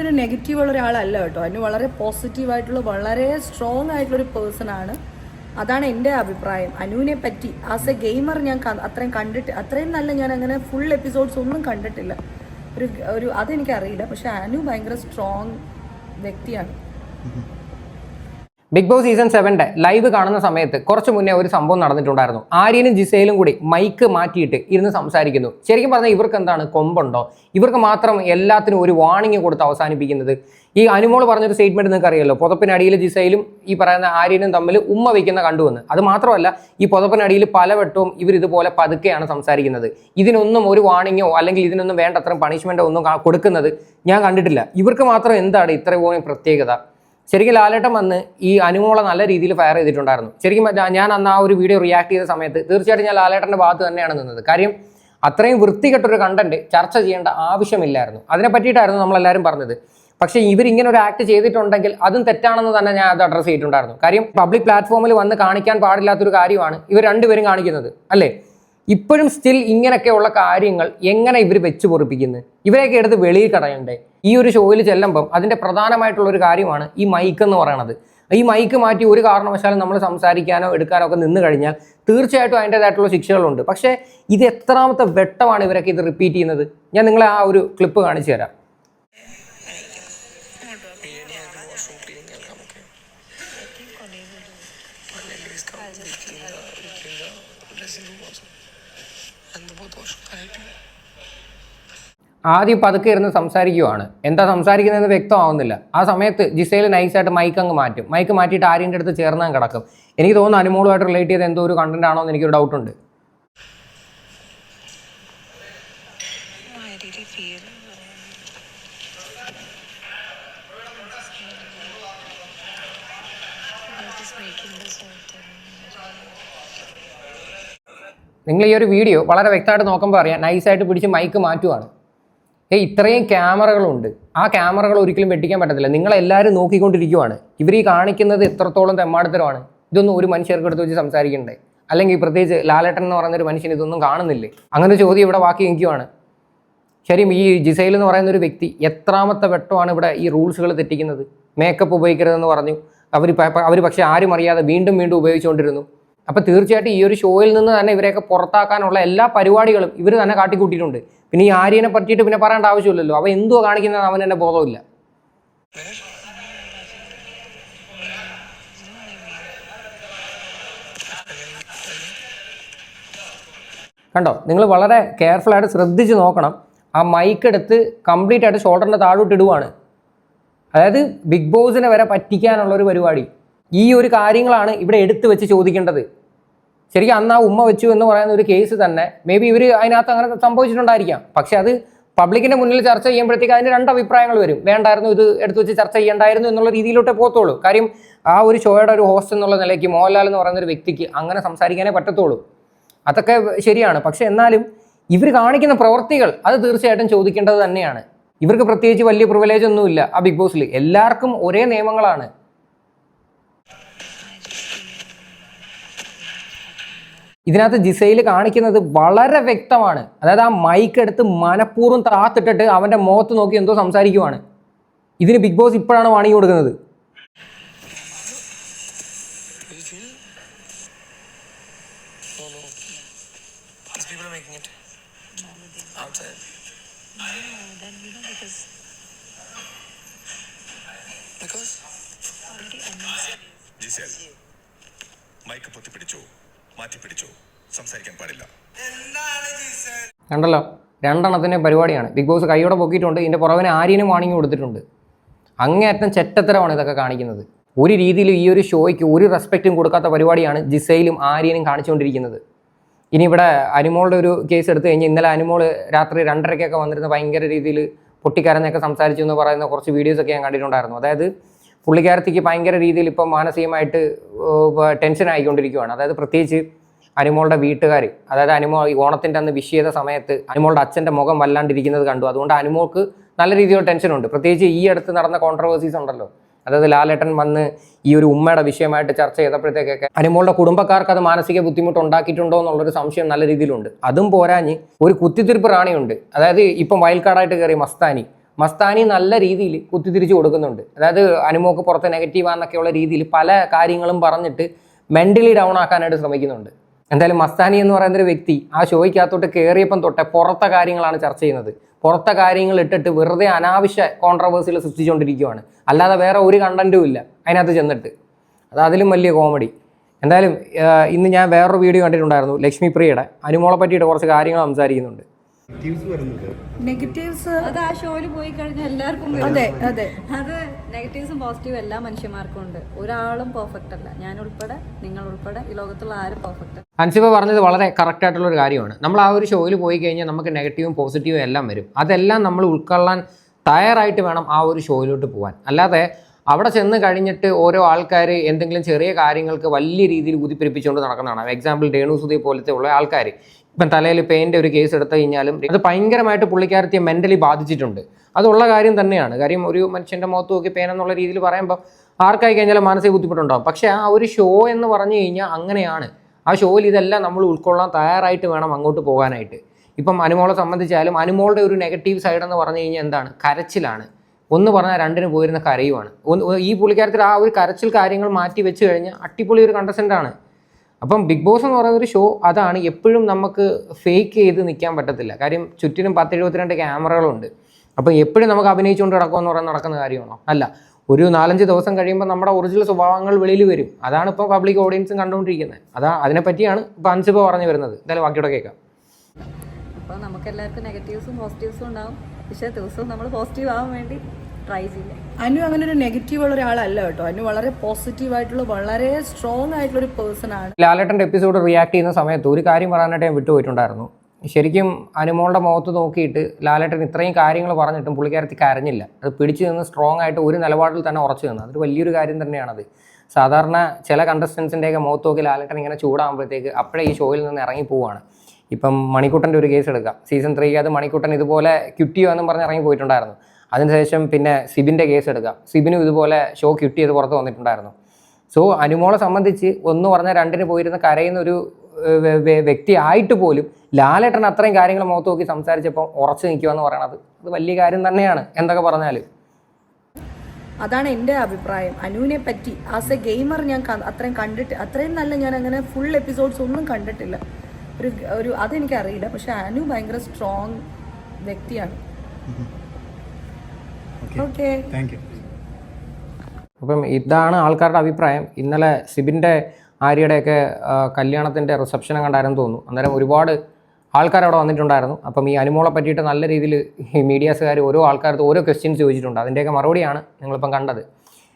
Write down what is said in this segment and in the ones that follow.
ഒരു നെഗറ്റീവ് ഉള്ള ഒരാളല്ല കേട്ടോ. അതിന് വളരെ പോസിറ്റീവ് ആയിട്ടുള്ള വളരെ സ്ട്രോങ് ആയിട്ടുള്ള ഒരു പേഴ്സൺ ആണ്. അതാണ് എന്റെ അഭിപ്രായം. അനുവിനെ പറ്റി ആസ് എ ഗെയിമർ ഞാൻ അത്രയും കണ്ടിട്ട് അത്രയും നല്ല ഞാൻ അങ്ങനെ ഫുൾ എപ്പിസോഡ്സ് ഒന്നും കണ്ടിട്ടില്ല. ഒരു ഒരു അതെനിക്കറിയില്ല. പക്ഷെ അനു ഭയങ്കര സ്ട്രോങ് വ്യക്തിയാണ്. ബിഗ് ബോസ് സീസൺ സെവന്റെ ലൈവ് കാണുന്ന സമയത്ത് കുറച്ച് മുന്നേ ഒരു സംഭവം നടന്നിട്ടുണ്ടായിരുന്നു. ആര്യനും ജിസയിലും കൂടി മൈക്ക് മാറ്റിയിട്ട് ഇരുന്ന് സംസാരിക്കുന്നു. ശരിക്കും പറഞ്ഞാൽ ഇവർക്ക് എന്താണ് കൊമ്പുണ്ടോ? ഇവർക്ക് മാത്രം എല്ലാത്തിനും ഒരു വാണിംഗ് കൊടുത്ത് അവസാനിപ്പിക്കുന്നത്. ഈ അനുമോൾ പറഞ്ഞൊരു സ്റ്റേറ്റ്മെന്റ് നിങ്ങൾക്ക് അറിയാലോ പുതപ്പിനടിയിൽ ജിസയിലും ഈ പറയുന്ന ആര്യനും തമ്മിൽ ഉമ്മ വയ്ക്കുന്ന കണ്ടുവന്ന് അത് മാത്രമല്ല ഈ പുതപ്പിനടിയിൽ പലവട്ടവും ഇവർ ഇതുപോലെ പതുക്കെയാണ് സംസാരിക്കുന്നത്. ഇതിനൊന്നും ഒരു വാണിങ്ങോ അല്ലെങ്കിൽ ഇതിനൊന്നും വേണ്ടത്ര പണിഷ്മെന്റോ ഒന്നും കൊടുക്കുന്നത് ഞാൻ കണ്ടിട്ടില്ല. ഇവർക്ക് മാത്രം എന്താണ് ഇത്ര പ്രത്യേകത? ശരിക്കും ലാലേട്ടൻ വന്ന് ഈ അനുമോളെ നല്ല രീതിയിൽ ഫയർ ചെയ്തിട്ടുണ്ടായിരുന്നു. ശരിക്കും ഞാൻ- അന്ന് ആ ഒരു വീഡിയോ റിയാക്ട് ചെയ്ത സമയത്ത് തീർച്ചയായിട്ടും ഞാൻ ലാലേട്ടന്റെ ഭാഗത്ത് തന്നെയാണ് നിന്നത്. കാര്യം അത്രയും വൃത്തികെട്ടൊരു കണ്ടന്റ് ചർച്ച ചെയ്യേണ്ട ആവശ്യമില്ലായിരുന്നു. അതിനെ പറ്റിയിട്ടായിരുന്നു നമ്മളെല്ലാവരും പറഞ്ഞത്. പക്ഷേ ഇവരിങ്ങനെ ഒരു ആക്ട് ചെയ്തിട്ടുണ്ടെങ്കിൽ അതും തെറ്റാണെന്ന് തന്നെ ഞാൻ അത് അഡ്രസ്സ് ചെയ്തിട്ടുണ്ടായിരുന്നു. കാര്യം പബ്ലിക് പ്ലാറ്റ്ഫോമിൽ വന്ന് കാണിക്കാൻ പാടില്ലാത്തൊരു കാര്യമാണ് ഇവർ രണ്ടുപേരും കാണിക്കുന്നത്. അല്ലേ? ഇപ്പോഴും സ്റ്റിൽ ഇങ്ങനെയൊക്കെയുള്ള കാര്യങ്ങൾ എങ്ങനെ ഇവർ വെച്ച് പൊറിപ്പിക്കുന്നു? ഇവരെയൊക്കെ എടുത്ത് വെളിയിൽ കളയണ്ടേ ഈ ഒരു ഷോയിൽ ചെല്ലുമ്പം അതിന്റെ പ്രധാനമായിട്ടുള്ള ഒരു കാര്യമാണ് ഈ മൈക്ക് എന്ന് പറയണത്. ഈ മൈക്ക് മാറ്റി ഒരു കാരണവശാലും നമ്മൾ സംസാരിക്കാനോ എടുക്കാനോ ഒക്കെ നിന്ന് കഴിഞ്ഞാൽ തീർച്ചയായിട്ടും അതിന്റെതായിട്ടുള്ള ശിക്ഷകളുണ്ട്. പക്ഷേ ഇത് എത്രാമത്തെ വെട്ടമാണ് ഇവരൊക്കെ ഇത് റിപ്പീറ്റ് ചെയ്യുന്നത്? ഞാൻ നിങ്ങളെ ആ ഒരു ക്ലിപ്പ് കാണിച്ചു തരാം. ആദ്യം പതുക്കെ ഇരുന്ന് സംസാരിക്കുവാണ്. എന്താ സംസാരിക്കുന്നതെന്ന് വ്യക്തമാവുന്നില്ല. ആ സമയത്ത് ജിസയിൽ നൈസായിട്ട് മൈക്ക് അങ്ങ് മാറ്റും. മൈക്ക് മാറ്റിയിട്ട് ആര്യന്റെ അടുത്ത് ചേർന്നാൽ അങ്ങ് കിടക്കും. എനിക്ക് തോന്നുന്നു അനുമോളുമായിട്ട് റിലേറ്റ് ചെയ്ത് എന്തോ ഒരു കണ്ടന്റ് ആണോ എന്ന് എനിക്കൊരു ഡൗട്ടുണ്ട്. നിങ്ങൾ ഈ ഒരു വീഡിയോ വളരെ വ്യക്തമായിട്ട് നോക്കുമ്പോൾ അറിയാം നൈസായിട്ട് പിടിച്ച് മൈക്ക് മാറ്റുവാണ്. ഏയ് ഇത്രയും ക്യാമറകളുണ്ട്. ആ ക്യാമറകൾ ഒരിക്കലും വെട്ടിക്കാൻ പറ്റത്തില്ല. നിങ്ങളെല്ലാവരും നോക്കിക്കൊണ്ടിരിക്കുവാണ്. ഇവർ ഈ കാണിക്കുന്നത് എത്രത്തോളം തെമ്മാടത്തരമാണ്. ഇതൊന്നും ഒരു മനുഷ്യർക്ക് എടുത്ത് വെച്ച് സംസാരിക്കണ്ടേ? അല്ലെങ്കിൽ പ്രത്യേകിച്ച് ലാലേട്ടൻ എന്ന് പറയുന്ന ഒരു മനുഷ്യൻ ഇതൊന്നും കാണുന്നില്ലേ? അങ്ങനെ ചോദ്യം ഇവിടെ ബാക്കി നിൽക്കുവാണ്. ശരി ഈ ജിസൈൽ എന്ന് പറയുന്ന ഒരു വ്യക്തി എത്രാമത്തെ വെട്ടമാണ് ഇവിടെ ഈ റൂൾസുകൾ തെറ്റിക്കുന്നത്? മേക്കപ്പ് ഉപയോഗിക്കരുതെന്ന് പറഞ്ഞു. അവർ അവർ പക്ഷേ ആരും അറിയാതെ വീണ്ടും വീണ്ടും ഉപയോഗിച്ചുകൊണ്ടിരുന്നു. അപ്പോൾ തീർച്ചയായിട്ടും ഈ ഒരു ഷോയിൽ നിന്ന് തന്നെ ഇവരെയൊക്കെ പുറത്താക്കാനുള്ള എല്ലാ പരിപാടികളും ഇവർ തന്നെ കാട്ടിക്കൂട്ടിയിട്ടുണ്ട്. പിന്നെ ഈ ആര്യനെ പറ്റിയിട്ട് പിന്നെ പറയേണ്ട ആവശ്യമില്ലല്ലോ. അവ എന്തോ കാണിക്കുന്നത് അവൻ തന്നെ ബോധമില്ല. കണ്ടോ? നിങ്ങൾ വളരെ കെയർഫുൾ ആയിട്ട് ശ്രദ്ധിച്ച് നോക്കണം. ആ മൈക്ക് എടുത്ത് കംപ്ലീറ്റ് ആയിട്ട് ഷോൾഡറിന്റെ താഴോട്ട് ഇടുവാണ്. അതായത് ബിഗ് ബോസിനെ വരെ പറ്റിക്കാനുള്ള ഒരു പരിപാടി. ഈ ഒരു കാര്യങ്ങളാണ് ഇവിടെ എടുത്തു വെച്ച് ചോദിക്കേണ്ടത്. ശരിക്കും അന്ന് ആ ഉമ്മ വെച്ചു എന്ന് പറയുന്ന ഒരു കേസ് തന്നെ മേ ബി ഇവർ അതിനകത്ത് അങ്ങനെ സംഭവിച്ചിട്ടുണ്ടായിരിക്കാം. പക്ഷെ അത് പബ്ലിക്കിന്റെ മുന്നിൽ ചർച്ച ചെയ്യുമ്പോഴത്തേക്ക് അതിന് രണ്ട് അഭിപ്രായങ്ങൾ വരും. വേണ്ടായിരുന്നു ഇത് എടുത്തു വെച്ച് ചർച്ച ചെയ്യേണ്ടായിരുന്നു എന്നുള്ള രീതിയിലോട്ടേ പോകത്തുള്ളൂ. കാര്യം ആ ഒരു ഷോയുടെ ഒരു ഹോസ്റ്റ് എന്നുള്ള നിലയ്ക്ക് മോഹൻലാൽ എന്ന് പറയുന്ന ഒരു വ്യക്തിക്ക് അങ്ങനെ സംസാരിക്കാനേ പറ്റത്തുള്ളൂ. അതൊക്കെ ശരിയാണ്. പക്ഷെ എന്നാലും ഇവർ കാണിക്കുന്ന പ്രവൃത്തികൾ അത് തീർച്ചയായിട്ടും ചോദിക്കേണ്ടത് തന്നെയാണ്. ഇവർക്ക് പ്രത്യേകിച്ച് വലിയ പ്രിവിലേജ് ഒന്നുമില്ല ആ ബിഗ് ബോസിൽ എല്ലാവർക്കും ഒരേ നിയമങ്ങളാണ്. ഇതിനകത്ത് ജിസയിൽ കാണിക്കുന്നത് വളരെ വ്യക്തമാണ്. അതായത് ആ മൈക്ക് എടുത്ത് മനഃപൂർവം താത്തിട്ടിട്ട് അവന്റെ മുഖത്ത് നോക്കി എന്തോ സംസാരിക്കുവാണ്. ഇതിന് ബിഗ് ബോസ് ഇപ്പോഴാണ് വാണിംഗ് കൊടുക്കുന്നത്. ജിസേൽ മൈക്ക് പൊത്തിപ്പിടിച്ചു. മാറ്റിപ്പിടിച്ചു. സംസാരിക്കാൻ പാടില്ല. കണ്ടല്ലോ രണ്ടെണ്ണത്തിന്റെ പരിപാടിയാണ്. ബിഗ് ബോസ് കൈയോടെ പൊക്കിയിട്ടുണ്ട് ഇതിന്റെ പുറവിന് ആര്യനും വാണിംഗ് കൊടുത്തിട്ടുണ്ട് അങ്ങേയറ്റം ചെറ്റത്തരമാണ് ഇതൊക്കെ കാണിക്കുന്നത്. ഒരു രീതിയിലും ഈ ഒരു ഷോയ്ക്ക് ഒരു റെസ്പെക്റ്റും കൊടുക്കാത്ത പരിപാടിയാണ് ജിസയിലും ആര്യനും കാണിച്ചുകൊണ്ടിരിക്കുന്നത്. ഇനി ഇവിടെ അനുമോളുടെ ഒരു കേസ് എടുത്തു കഴിഞ്ഞാൽ ഇന്നലെ അനുമോൾ രാത്രി രണ്ടരയ്ക്കൊക്കെ വന്നിരുന്ന ഭയങ്കര രീതിയിൽ പൊട്ടിക്കാരനൊക്കെ സംസാരിച്ചു എന്ന് പറയുന്ന കുറച്ച് വീഡിയോസൊക്കെ ഞാൻ കണ്ടിട്ടുണ്ടായിരുന്നു. അതായത് പുള്ളിക്കാരത്തിക്ക് ഭയങ്കര രീതിയിൽ ഇപ്പം മാനസികമായിട്ട് ടെൻഷൻ ആയിക്കൊണ്ടിരിക്കുകയാണ് അതായത് പ്രത്യേകിച്ച് അനുമോളുടെ വീട്ടുകാർ അതായത് അനുമോ ഓണത്തിന്റെ അന്ന് വിഷ് സമയത്ത് അനുമോളുടെ അച്ഛന്റെ മുഖം വല്ലാണ്ടിരിക്കുന്നത് കണ്ടു. അതുകൊണ്ട് അനുമോൾക്ക് നല്ല രീതിയിലുള്ള ടെൻഷനുണ്ട് പ്രത്യേകിച്ച് ഈ അടുത്ത് നടന്ന കോൺട്രവേഴ്സീസ് ഉണ്ടല്ലോ. അതായത് ലാലേട്ടൻ വന്ന് ഈ ഒരു ഉമ്മയുടെ വിഷയമായിട്ട് ചർച്ച ചെയ്തപ്പോഴത്തേക്കൊക്കെ അനുമോളുടെ കുടുംബക്കാർക്ക് അത് മാനസിക ബുദ്ധിമുട്ട് ഉണ്ടാക്കിയിട്ടുണ്ടോ എന്നുള്ളൊരു സംശയം നല്ല രീതിയിലുണ്ട്. അതും പോരാഞ്ഞ് ഒരു കുത്തിത്തിരിപ്പ് റാണിയുണ്ട്. അതായത് ഇപ്പം വയൽക്കാടായിട്ട് കയറി മസ്താനി മസ്താനി നല്ല രീതിയിൽ കുത്തിത്തിരിച്ച് കൊടുക്കുന്നുണ്ട്. അതായത് അനുമോക്ക് പുറത്ത് നെഗറ്റീവാന്നൊക്കെയുള്ള രീതിയിൽ പല കാര്യങ്ങളും പറഞ്ഞിട്ട് മെന്റലി ഡൗൺ ആക്കാനായിട്ട് ശ്രമിക്കുന്നുണ്ട്. എന്തായാലും മസ്താനി എന്ന് പറയുന്ന ഒരു വ്യക്തി ആ ഷോയ്ക്കകത്തോട്ട് കയറിയപ്പം തൊട്ടേ പുറത്തെ കാര്യങ്ങളാണ് ചർച്ച ചെയ്യുന്നത്. പുറത്തെ കാര്യങ്ങൾ ഇട്ടിട്ട് വെറുതെ അനാവശ്യ കോൺട്രവേഴ്സികൾ സൃഷ്ടിച്ചുകൊണ്ടിരിക്കുകയാണ് അല്ലാതെ വേറെ ഒരു കണ്ടന്റും ഇല്ല അതിനകത്ത് ചെന്നിട്ട്. അത് അതിലും വലിയ കോമഡി എന്തായാലും ഇന്ന് ഞാൻ വേറൊരു വീഡിയോ കണ്ടിട്ടുണ്ടായിരുന്നു ലക്ഷ്മി പ്രിയയുടെ അനുമോളെ പറ്റിയിട്ട് കുറച്ച് കാര്യങ്ങൾ സംസാരിക്കുന്നുണ്ട്. നെഗറ്റീവ്സ് അത് ആ ഷോയിൽ പോയി കഴിഞ്ഞാൽ എല്ലാവർക്കും വരും. അതെ അതെ. അത് നെഗറ്റീവ്സും പോസിറ്റീവും എല്ലാ മനുഷ്യന്മാർക്കും ഉണ്ട്. ഒരാളും പെർഫെക്റ്റ് അല്ല. ഞാൻ ഉൾപ്പെടെ നിങ്ങൾ ഉൾപ്പെടെ ഈ ലോകത്തുള്ള ആരും പെർഫെക്റ്റ് അൻസിബ പറഞ്ഞത് വളരെ കറക്റ്റ് ആയിട്ടുള്ള ഒരു കാര്യമാണ്. നമ്മൾ ആ ഒരു ഷോയിൽ പോയി കഴിഞ്ഞാൽ നമുക്ക് നെഗറ്റീവും പോസിറ്റീവും എല്ലാം വരും. അതെല്ലാം നമ്മൾ ഉൾക്കൊള്ളാൻ തയ്യാറായിട്ട് വേണം ആ ഒരു ഷോയിലോട്ട് പോകാൻ അല്ലാതെ അവിടെ ചെന്ന് കഴിഞ്ഞിട്ട് ഓരോ ആൾക്കാർ എന്തെങ്കിലും ചെറിയ കാര്യങ്ങൾക്ക് വലിയ രീതിയിൽ ഊതിപ്പിരിപ്പിച്ചുകൊണ്ട് നടക്കുന്നതാണ്. എക്സാമ്പിൾ രേണു സുധി പോലത്തെ ഉള്ള ആൾക്കാർ ഇപ്പം തലയിൽ പെയിന്റെ ഒരു കേസ് എടുത്തു കഴിഞ്ഞാലും അത് ഭയങ്കരമായിട്ട് പുള്ളിക്കാരത്തിയെ മെന്റലി ബാധിച്ചിട്ടുണ്ട്. അതുള്ള കാര്യം തന്നെയാണ്. കാര്യം ഒരു മനുഷ്യന്റെ മുഖത്ത് നോക്കി പേൻ എന്നുള്ള രീതിയിൽ പറയുമ്പോൾ ആർക്കായി കഴിഞ്ഞാലും മാനസിക ബുദ്ധിമുട്ടുണ്ടാകും പക്ഷേ ആ ഒരു ഷോ എന്ന് പറഞ്ഞു കഴിഞ്ഞാൽ അങ്ങനെയാണ്. ആ ഷോയിൽ ഇതെല്ലാം നമ്മൾ ഉൾക്കൊള്ളാൻ തയ്യാറായിട്ട് വേണം അങ്ങോട്ട് പോകാനായിട്ട്. ഇപ്പം അനുമോളെ സംബന്ധിച്ചാലും അനുമോളുടെ ഒരു നെഗറ്റീവ് സൈഡ് എന്ന് പറഞ്ഞു കഴിഞ്ഞാൽ എന്താണ്? കരച്ചിലാണ്. ഒന്ന് പറഞ്ഞാൽ രണ്ടിന് പോയിരുന്ന കരയുമാണ് ഈ പുള്ളിക്കാരത്തിൽ ആ ഒരു കരച്ചിൽ കാര്യങ്ങൾ മാറ്റി വെച്ച് കഴിഞ്ഞാൽ അടിപൊളി ഒരു കണ്ടസ്റ്റന്റാണ് അപ്പം ബിഗ് ബോസ് എന്ന് പറയുന്ന ഒരു ഷോ അതാണ് എപ്പോഴും നമുക്ക് ഫേക്ക് ചെയ്ത് നിൽക്കാൻ പറ്റത്തില്ല. കാര്യം ചുറ്റിനും പത്ത് എഴുപത്തിരണ്ട് ക്യാമറകളുണ്ട്. അപ്പം എപ്പോഴും നമുക്ക് അഭിനയിച്ചുകൊണ്ട് നടക്കുമെന്ന് പറയാൻ നടക്കുന്ന കാര്യമാണോ? അല്ല. ഒരു നാലഞ്ച് ദിവസം കഴിയുമ്പോൾ നമ്മുടെ ഒറിജിനൽ സ്വഭാവങ്ങൾ വെളിയിൽ വരും. അതാണ് ഇപ്പോൾ പബ്ലിക് ഓഡിയൻസും കണ്ടുകൊണ്ടിരിക്കുന്നത്. അതാ അതിനെപ്പറ്റിയാണ് ഇപ്പോൾ അൻസിബ പറഞ്ഞു വരുന്നത്. എന്തായാലും ബാക്കിയോടെ കേൾക്കാം. അപ്പോൾ നമുക്ക് എല്ലാവർക്കും നെഗറ്റീവ്സും പോസിറ്റീവ്സും ഉണ്ടാവും. പക്ഷേ ദിവസവും നമ്മൾ പോസിറ്റീവ് ആവാൻ വേണ്ടി ട്രൈ ചെയ്യാം. അനു അങ്ങനെ ഒരു നെഗറ്റീവ് ഉള്ള ഒരാളല്ല കേട്ടോ. അനു വളരെ പോസിറ്റീവ് ആയിട്ടുള്ള വളരെ സ്ട്രോങ് ആയിട്ടുള്ള ഒരു പേഴ്സൺ ആണ്. ലാലേട്ടന്റെ എപ്പിസോഡ് റിയാക്ട് ചെയ്യുന്ന സമയത്ത് ഒരു കാര്യം പറയാനായിട്ട് ഞാൻ വിട്ടുപോയിട്ടുണ്ടായിരുന്നു. ശരിക്കും അനുമോളുടെ മുഖത്ത് നോക്കിയിട്ട് ലാലേട്ടൻ ഇത്രയും കാര്യങ്ങൾ പറഞ്ഞിട്ടും പുള്ളിക്കാരത്തി കരഞ്ഞില്ല. അത് പിടിച്ചു നിന്ന് സ്ട്രോങ് ആയിട്ട് ഒരു നിലപാടിൽ തന്നെ ഉറച്ചു നിന്ന്. അതൊരു വലിയൊരു കാര്യം തന്നെയാണത്. സാധാരണ ചില കണ്ടസ്റ്റൻസിന്റെയൊക്കെ മുഖത്ത് നോക്കി ലാലേട്ടൻ ഇങ്ങനെ ചൂടാകുമ്പോഴത്തേക്ക് അപ്പോഴേ ഈ ഷോയിൽ നിന്ന് ഇറങ്ങി പോവാണ് ഇപ്പം മണിക്കുട്ടന്റെ ഒരു കേസ് എടുക്കാം. സീസൺ ത്രീ അത് മണിക്കുട്ടൻ ഇതുപോലെ ക്യുട്ടിയോ എന്നും പറഞ്ഞ് ഇറങ്ങി പോയിട്ടുണ്ടായിരുന്നു. അതിനുശേഷം പിന്നെ സിബിന്റെ കേസ് എടുക്കാം. സിബിനും ഇതുപോലെ ഷോ ക്യുട്ടി ചെയ്ത് പുറത്ത് വന്നിട്ടുണ്ടായിരുന്നു. സോ അനുമോളെ സംബന്ധിച്ച് ഒന്ന് പറഞ്ഞാൽ രണ്ടിന് പോയിരുന്ന കരയുന്ന ഒരു വ്യക്തി ആയിട്ട് പോലും ലാലേട്ടൻ അത്രയും കാര്യങ്ങൾ മുഖത്ത് നോക്കി സംസാരിച്ചപ്പോൾ ഉറച്ചു നിൽക്കുക എന്ന് പറയണത്. അത് വലിയ കാര്യം തന്നെയാണ്. എന്തൊക്കെ പറഞ്ഞാലും. അതാണ് എന്റെ അഭിപ്രായം. അനുവിനെ പറ്റി ആസ് എ ഗെയിമർ ഞാൻ അത്രയും കണ്ടിട്ട് അത്രയും നല്ല ഞാൻ അങ്ങനെ ഫുൾ എപ്പിസോഡ്സ് ഒന്നും കണ്ടിട്ടില്ല. ഒരു ഒരു അതെനിക്കറിയില്ല. പക്ഷെ അനു ഭയങ്കര സ്ട്രോങ് വ്യക്തിയാണ്. ഓക്കെ അപ്പം ഇതാണ് ആൾക്കാരുടെ അഭിപ്രായം. ഇന്നലെ സിബിന്റെ ആര്യയുടെയൊക്കെ കല്യാണത്തിന്റെ റിസപ്ഷൻ കണ്ടായിരുന്നു തോന്നുന്നു. അന്നേരം ഒരുപാട് ആൾക്കാർ അവിടെ വന്നിട്ടുണ്ടായിരുന്നു. അപ്പം ഈ അനുമോളെ പറ്റിയിട്ട് നല്ല രീതിയിൽ ഈ മീഡിയാസുകാർ ഓരോ ആൾക്കാർക്ക് ഓരോ ക്വസ്റ്റ്യൻസ് ചോദിച്ചിട്ടുണ്ട്. അതിന്റെയൊക്കെ മറുപടിയാണ് നിങ്ങളിപ്പം കണ്ടത്.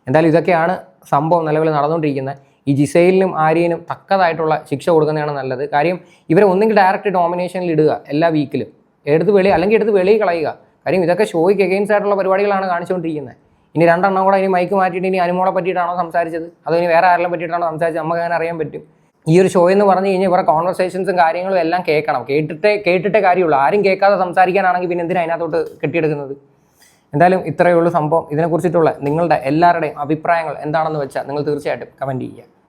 എന്തായാലും ഇതൊക്കെയാണ് സംഭവം നിലവിൽ നടന്നുകൊണ്ടിരിക്കുന്നത്. ഈ ജിസൈലിനും ആര്യനും തക്കതായിട്ടുള്ള ശിക്ഷ കൊടുക്കുന്നതാണ് നല്ലത്. കാര്യം ഇവരെ ഒന്നെങ്കിൽ ഡയറക്റ്റ് ഡോമിനേഷനിൽ ഇടുക എല്ലാ വീക്കിലും എടുത്ത് വെളി അല്ലെങ്കിൽ എടുത്ത് വെളിയിൽ കളയുക. കാര്യം ഇതൊക്കെ ഷോയ്ക്ക് എഗെയിൻസ്റ്റ് ആയിട്ടുള്ള പരിപാടികളാണ് കാണിച്ചുകൊണ്ടിരിക്കുന്നത്. ഇനി രണ്ടെണ്ണം കൂടെ ഇനി മൈക്ക് മാറ്റിയിട്ട് ഇനി അനുമോളെ പറ്റിയിട്ടാണോ സംസാരിച്ചത്? അതോ ഇനി വേറെ ആരെല്ലാം പറ്റിയിട്ടാണോ സംസാരിച്ചത്? നമുക്ക് അങ്ങനെ അറിയാൻ പറ്റും. ഈ ഒരു ഷോ എന്ന് പറഞ്ഞു കഴിഞ്ഞാൽ ഇവരുടെ കോൺവെർസേഷൻസും കാര്യങ്ങളും എല്ലാം കേൾക്കണം. കേട്ടിട്ടേ കേട്ടിട്ടേ കാര്യമുള്ളൂ. ആരും കേൾക്കാതെ സംസാരിക്കാനാണെങ്കിൽ പിന്നെ എന്തിനാണ് അതിനകത്തോട്ട് കെട്ടിയെടുക്കുന്നത്? എന്തായാലും ഇത്രയേ ഉള്ളൂ സംഭവം. ഇതിനെക്കുറിച്ചിട്ടുള്ള നിങ്ങളുടെ എല്ലാവരുടെയും അഭിപ്രായങ്ങൾ എന്താണെന്ന് വെച്ചാൽ നിങ്ങൾ തീർച്ചയായിട്ടും കമന്റ് ചെയ്യുക.